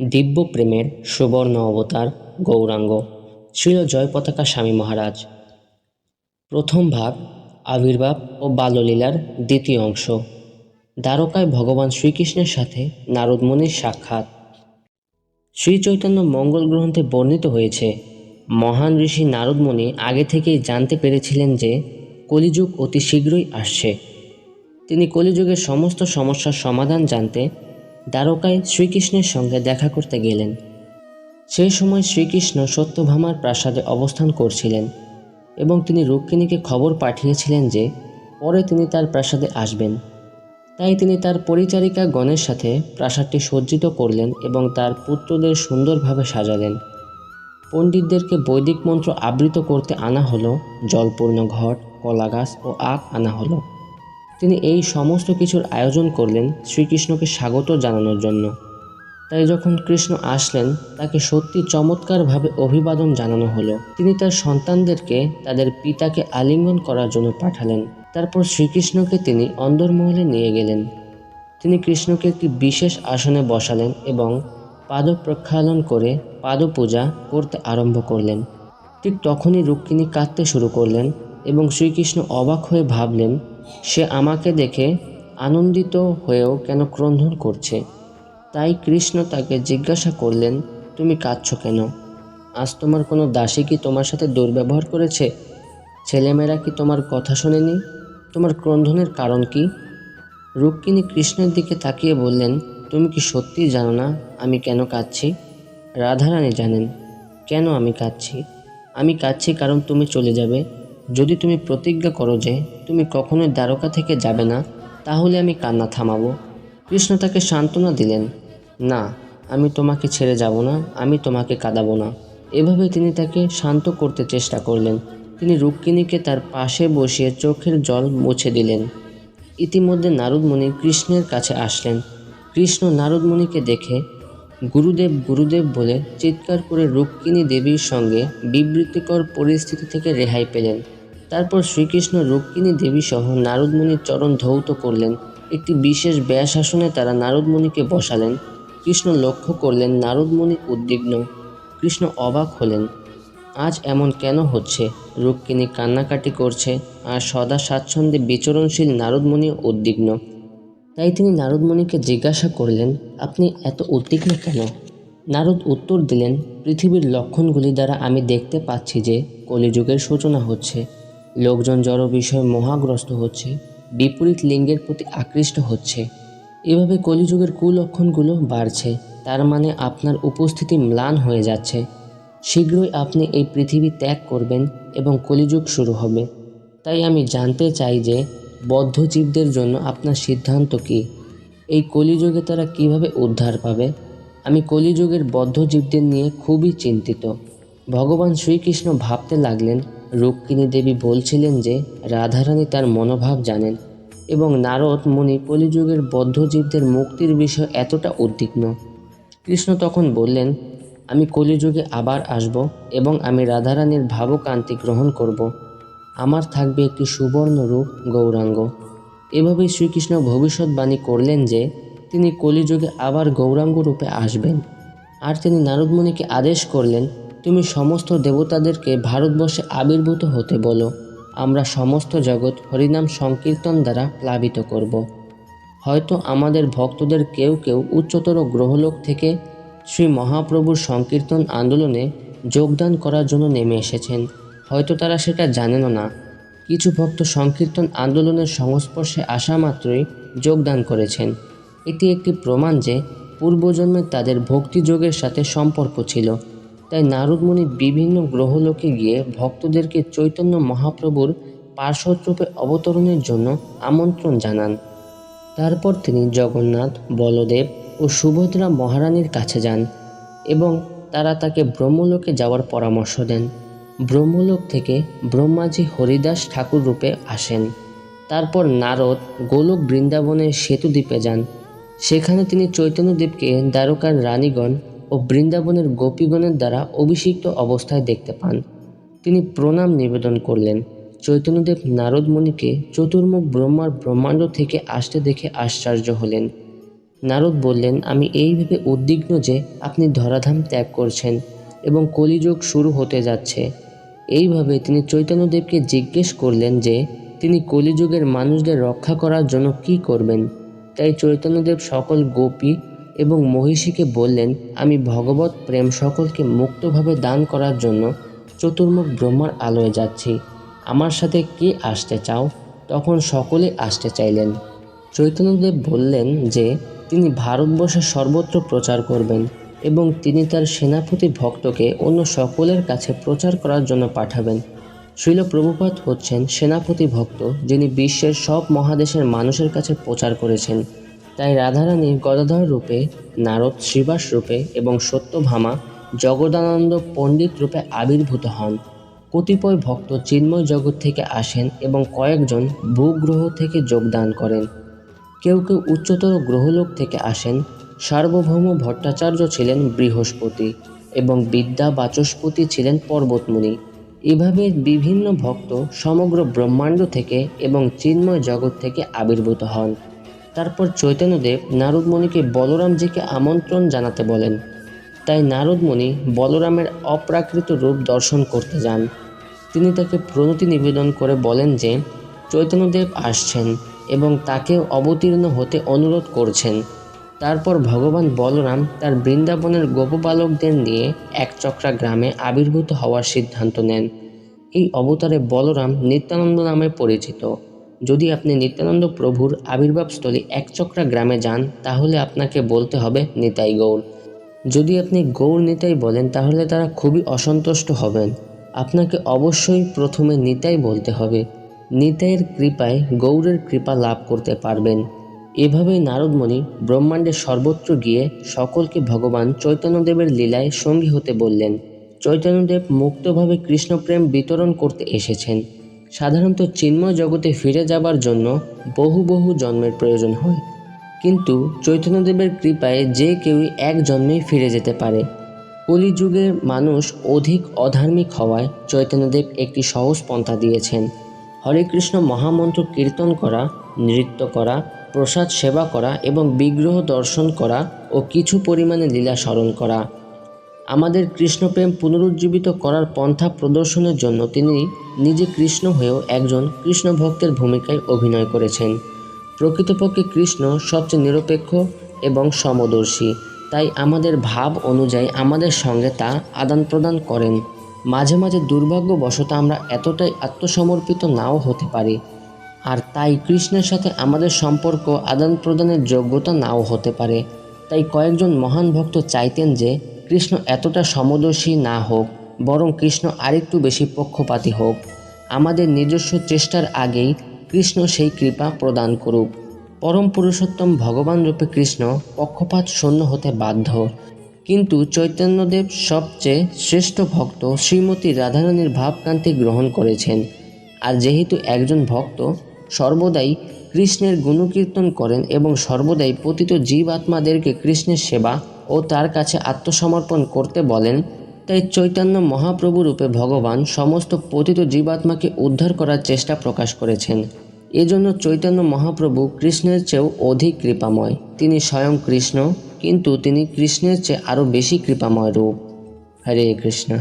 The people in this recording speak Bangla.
দিব্য প্রেমের সুবর্ণ অবতার গৌরাঙ্গ। ছিল জয় পতাকা স্বামী মহারাজ। প্রথম ভাগ আবির্ভাব ও বাল্যলীলার দ্বিতীয় অংশ। দ্বারকায় ভগবান শ্রীকৃষ্ণের সাথে নারদমুনির সাক্ষাৎ। শ্রী চৈতন্য মঙ্গল গ্রন্থে বর্ণিত হয়েছে, মহান ঋষি নারদমুনি আগে থেকেই জানতে পেরেছিলেন যে কলিযুগ অতি শীঘ্রই আসছে। তিনি কলিযুগের সমস্ত সমস্যার সমাধান জানতে দ্বারকায় শ্রীকৃষ্ণের সঙ্গে দেখা করতে গেলেন। সেই সময় শ্রীকৃষ্ণ সত্যভামার প্রাসাদে অবস্থান করছিলেন এবং তিনি রুক্মিণীকে খবর পাঠিয়েছিলেন যে পরে তিনি তার প্রাসাদে আসবেন। তাই তিনি তার পরিচারিকা গণের সাথে প্রাসাদটি সজ্জিত করলেন এবং তার পুত্রদের সুন্দরভাবে সাজালেন। পণ্ডিতদেরকে বৈদিক মন্ত্র আবৃত করতে আনা হলো, জলপূর্ণ ঘট কলা গাছ ও আখ আনা হলো। তিনি এই সমস্ত কিছুর আয়োজন করলেন শ্রীকৃষ্ণকে স্বাগত জানানোর জন্য। তাই যখন কৃষ্ণ আসলেন, তাকে সত্যি চমৎকারভাবে অভিবাদন জানানো হলো। তিনি তার সন্তানদেরকে, তাদের পিতাকে আলিঙ্গন করার জন্য পাঠালেন। তারপর শ্রীকৃষ্ণকে তিনি অন্দরমহলে নিয়ে গেলেন। তিনি কৃষ্ণকে একটি বিশেষ আসনে বসালেন এবং পাদ প্রক্ষালন করে পাদপূজা করতে আরম্ভ করলেন। ঠিক তখনই রুক্মিণী কাঁদতে শুরু করলেন এবং শ্রীকৃষ্ণ অবাক হয়ে ভাবলেন সে আমাকে দেখে আনন্দিত হয়েও কেন ক্রন্ধন করছে। তাই কৃষ্ণ তাকে জিজ্ঞাসা করলেন, তুমি কাঁদছ কেন? আজ তোমার কোনো দাসী কি তোমার সাথে দুর্ব্যবহার করেছে? ছেলেমেয়েরা কি তোমার কথা শোনেনি? তোমার ক্রন্ধনের কারণ কি? রুক্মিণী কৃষ্ণের দিকে তাকিয়ে বললেন, তুমি কি সত্যিই জানো না আমি কেন কাঁদছি? রাধারানী জানেন, কেন আমি কাঁদছি? আমি কাঁদছি কারণ তুমি চলে যাবে। যদি তুমি প্রতিজ্ঞা করো যে তুমি কখনোই দ্বারকা থেকে যাবে না, তাহলে আমি কান্না থামাবো। কৃষ্ণ তাকে সান্ত্বনা দিলেন, না, আমি তোমাকে ছেড়ে যাব না, আমি তোমাকে কাঁদাবো না। এভাবে তিনি তাকে শান্ত করতে চেষ্টা করলেন। তিনি রুক্মিণীকে তার পাশে বসিয়ে চোখের জল মুছে দিলেন। ইতিমধ্যে নারদমণি কৃষ্ণের কাছে আসলেন। কৃষ্ণ নারদমণিকে দেখে, গুরুদেব গুরুদেব বলে চিৎকার করে রুক্মিণী দেবীর সঙ্গে বিবৃতিকর পরিস্থিতি থেকে রেহাই পেলেন। তারপর শ্রীকৃষ্ণ রুক্মিণী দেবী সহ নারদমণির চরণ ধৌত করলেন। একটি বিশেষ ব্যাস আসনে তারা নারদমণিকে বসালেন। কৃষ্ণ লক্ষ্য করলেন নারদমণি উদ্বিগ্ন। কৃষ্ণ অবাক হলেন। আজ এমন কেন হচ্ছে? রুক্মিণী কান্নাকাটি করছে আর সদা স্বাচ্ছন্দ্যে বিচরণশীল নারদমণি উদ্বিগ্ন। তাই তিনি নারদমণিকে জিজ্ঞাসা করলেন, আপনি এত উদ্বিগ্ন কেন? নারদ উত্তর দিলেন, পৃথিবীর লক্ষণগুলি দ্বারা আমি দেখতে পাচ্ছি যে কলিযুগের সূচনা হচ্ছে। লোকজন জড় বিষয়ে মহাগ্রস্ত হচ্ছে, বিপরীত লিঙ্গের প্রতি আকৃষ্ট হচ্ছে। এভাবে কলিযুগের কুলক্ষণগুলো বাড়ছে, তার মানে আপনার উপস্থিতি ম্লান হয়ে যাচ্ছে। শীঘ্রই আপনি এই পৃথিবী ত্যাগ করবেন এবং কলিযুগ শুরু হবে। তাই আমি জানতে চাই যে, বদ্ধজীবদের জন্য আপনার সিদ্ধান্ত কী? এই কলিযুগে তারা কীভাবে উদ্ধার পাবে? আমি কলিযুগের বদ্ধজীবদের নিয়ে খুবই চিন্তিত। ভগবান শ্রীকৃষ্ণ ভাবতে লাগলেন রুক্মিণী দেবী বলছিলেন যে রাধারানী তার মনোভাব জানেন এবং নারদ মুনি কলিযুগের বদ্ধজীবদের মুক্তির বিষয়ে এতটা উদ্বিগ্ন। কৃষ্ণ তখন বললেন, আমি কলিযুগে আবার আসব এবং আমি রাধারানীর ভাবকান্তি গ্রহণ করব। আমার থাকবে একটি সুবর্ণ রূপ গৌরাঙ্গ। এভাবেই শ্রীকৃষ্ণ ভবিষ্যৎবাণী করলেন যে তিনি কলিযুগে আবার গৌরাঙ্গ রূপে আসবেন। আর তিনি নারদমণিকে আদেশ করলেন তুমি সমস্ত দেবতাদেরকে ভারতবর্ষে আবির্ভূত হতে বলো। আমরা সমস্ত জগৎ হরিনাম সংকীর্তন দ্বারা প্লাবিত করব। হয়তো আমাদের ভক্তদের কেউ কেউ উচ্চতর গ্রহলোক থেকে শ্রী মহাপ্রভুর সংকীর্তন আন্দোলনে যোগদান করার জন্য নেমে এসেছেন। হয়তো তারা সেটা জানেনও না। কিছু ভক্ত সংকীর্তন আন্দোলনের সংস্পর্শে আসা মাত্রই যোগদান করেছেন। এটি একটি প্রমাণ যে পূর্বজন্মে তাদের ভক্তিযোগের সাথে সম্পর্ক ছিল। তাই নারদমুনি বিভিন্ন গ্রহলোকে গিয়ে ভক্তদেরকে চৈতন্য মহাপ্রভুর পার্শ্বরূপে অবতরণের জন্য আমন্ত্রণ জানান। তারপর তিনি জগন্নাথ, বলদেব ও সুভদ্রা মহারানীর কাছে যান এবং তারা তাকে ব্রহ্মলোকে যাওয়ার পরামর্শ দেন। ব্রহ্মলোক থেকে ব্রহ্মাজি হরিদাস ঠাকুর রূপে আসেন। তারপর নারদ গোলক বৃন্দাবনের সেতু দ্বীপে যান। সেখানে তিনি চৈতন্যদেবকে দ্বারকার রানীগণ ও বৃন্দাবনের গোপীগণের দ্বারা অভিষিক্ত অবস্থায় দেখতে পান। তিনি প্রণাম নিবেদন করলেন। চৈতন্যদেব নারদমণিকে চতুর্মুখ ব্রহ্মার ব্রহ্মাণ্ড থেকে আসতে দেখে আশ্চর্য হলেন। নারদ বললেন, আমি এই ভেবে উদ্বিগ্ন যে আপনি ধরাধাম ত্যাগ করছেন এবং কলিযুগ শুরু হতে যাচ্ছে এইভাবে তিনি চৈতন্যদেবকে জিজ্ঞেস করলেন যে, তিনি কলিযুগের মানুষদের রক্ষা করার জন্য কি করবেন তাই চৈতন্যদেব সকল গোপী এবং মহিষীকে বললেন, আমি ভগবত প্রেম সকলকে মুক্তভাবে দান করার জন্য চতুর্মুখ ব্রহ্মার আলোয় যাচ্ছি। আমার সাথে কে আসতে চাও? তখন সকলে আসতে চাইলেন। চৈতন্যদেব বললেন যে, তিনি ভারতবর্ষে সর্বত্র প্রচার করবেন এবং তিনি তার সেনাপতি ভক্তকে অন্য সকলের কাছে প্রচার করার জন্য পাঠাবেন। শৈল প্রভুপাত হচ্ছেন সেনাপতি ভক্ত যিনি বিশ্বের সব মহাদেশের মানুষের কাছে প্রচার করেছেন। তাই রাধারানী গদাধর রূপে, নারদ শ্রীবাস রূপে এবং সত্যভামা জগদানন্দ পণ্ডিত রূপে আবির্ভূত হন। কতিপয় ভক্ত চিন্ময় জগৎ থেকে আসেন এবং কয়েকজন ভূগ্রহ থেকে যোগদান করেন। কেউ কেউ উচ্চতর গ্রহলোক থেকে আসেন। সার্বভৌম ভট্টাচার্য ছিলেন বৃহস্পতি এবং বিদ্যা বাচস্পতি ছিলেন পর্বতমুনি। এভাবে বিভিন্ন ভক্ত সমগ্র ব্রহ্মাণ্ড থেকে এবং চিন্ময় জগৎ থেকে আবির্ভূত হন। তারপর চৈতন্যদেব নারদমণিকে বলরামজিকে আমন্ত্রণ জানাতে বলেন। তাই নারদমণি বলরামের অপ্রাকৃত রূপ দর্শন করতে যান। তিনি তাকে প্রণতি নিবেদন করে বলেন যে, চৈতন্যদেব আসছেন এবং তাকে অবতীর্ণ হতে অনুরোধ করছেন। তারপর ভগবান বলরাম তার বৃন্দাবনের গোপবালকদের নিয়ে একচক্রা গ্রামে আবির্ভূত হওয়ার সিদ্ধান্ত নেন। এই অবতারে বলরাম নিত্যানন্দ নামে পরিচিত। যদি আপনি নিত্যানন্দ প্রভুর আবির্ভাবস্থলী একচক্রা গ্রামে যান, তাহলে আপনাকে বলতে হবে নিতাই গৌর যদি আপনি গৌর নিতাই বলেন, তাহলে তারা খুবই অসন্তুষ্ট হবেন। আপনাকে অবশ্যই প্রথমে নিতাই বলতে হবে। নিতাইয়ের কৃপায় গৌরের কৃপা লাভ করতে পারবেন। এভাবেই নারদমণি ব্রহ্মাণ্ডের সর্বত্র গিয়ে সকলকে ভগবান চৈতন্যদেবের লীলায় সঙ্গী হতে বললেন। চৈতন্যদেব মুক্তভাবে কৃষ্ণপ্রেম বিতরণ করতে এসেছেন। সাধারণত চিন্ময় জগতে ফিরে যাবার জন্য বহু বহু জন্মের প্রয়োজন হয়। কিন্তু চৈতন্যদেবের কৃপায় যে কেউই এক জন্মেই ফিরে যেতে পারে। কলিযুগের মানুষ অধিক অধার্মিক হওয়ায় চৈতন্যদেব একটি সহজ পন্থা দিয়েছেন। হরে কৃষ্ণ মহামন্ত্র কীর্তন করা, নৃত্য করা, প্রসাদ সেবা করা এবং বিগ্রহ দর্শন করা ও কিছু পরিমাণে লীলা স্মরণ করা। আমাদের কৃষ্ণপ্রেম পুনরুজ্জীবিত করার পন্থা প্রদর্শনের জন্য তিনি নিজে কৃষ্ণ হয়েও একজন কৃষ্ণ ভক্তের ভূমিকায় অভিনয় করেছেন। প্রকৃতপক্ষে কৃষ্ণ সবচেয়ে নিরপেক্ষ এবং সমদর্শী, তাই আমাদের ভাব অনুযায়ী আমাদের সঙ্গে তা আদান প্রদান করেন। মাঝে মাঝে দুর্ভাগ্যবশত আমরা এতটাই আত্মসমর্পিত নাও হতে পারি। আর তাই কৃষ্ণের সাথে আমাদের সম্পর্ক আদান প্রদানের যোগ্যতা নাও হতে পারে। তাই কয়েকজন মহান ভক্ত চাইতেন যে কৃষ্ণ এতটা সমদর্শী না হোক, বরং কৃষ্ণ আরেকটু বেশি পক্ষপাতী হোক। আমাদের নিজস্ব চেষ্টার আগেই কৃষ্ণ সেই কৃপা প্রদান করুক। পরম পুরুষোত্তম ভগবান রূপে কৃষ্ণ পক্ষপাত শূন্য হতে বাধ্য। কিন্তু চৈতন্যদেব সবচেয়ে শ্রেষ্ঠ ভক্ত শ্রীমতী রাধারানীর ভাবকান্তি গ্রহণ করেছেন। আর যেহেতু একজন ভক্ত, সর্বদাই কৃষ্ণের গুণকীর্তন করেন এবং সর্বদাই পতিত জীব আত্মাদেরকে কৃষ্ণের সেবা ও তার কাছে আত্মসমর্পণ করতে বলেন, তাই চৈতন্য মহাপ্রভু রূপে ভগবান সমস্ত পতিত জীবাত্মাকে উদ্ধার করার চেষ্টা প্রকাশ করেছেন। এজন্য চৈতন্য মহাপ্রভু কৃষ্ণের চেয়েও অধিক কৃপাময়। তিনি স্বয়ং কৃষ্ণ, কিন্তু তিনি কৃষ্ণের চেয়ে আরও বেশি কৃপাময় রূপ। হরে কৃষ্ণ।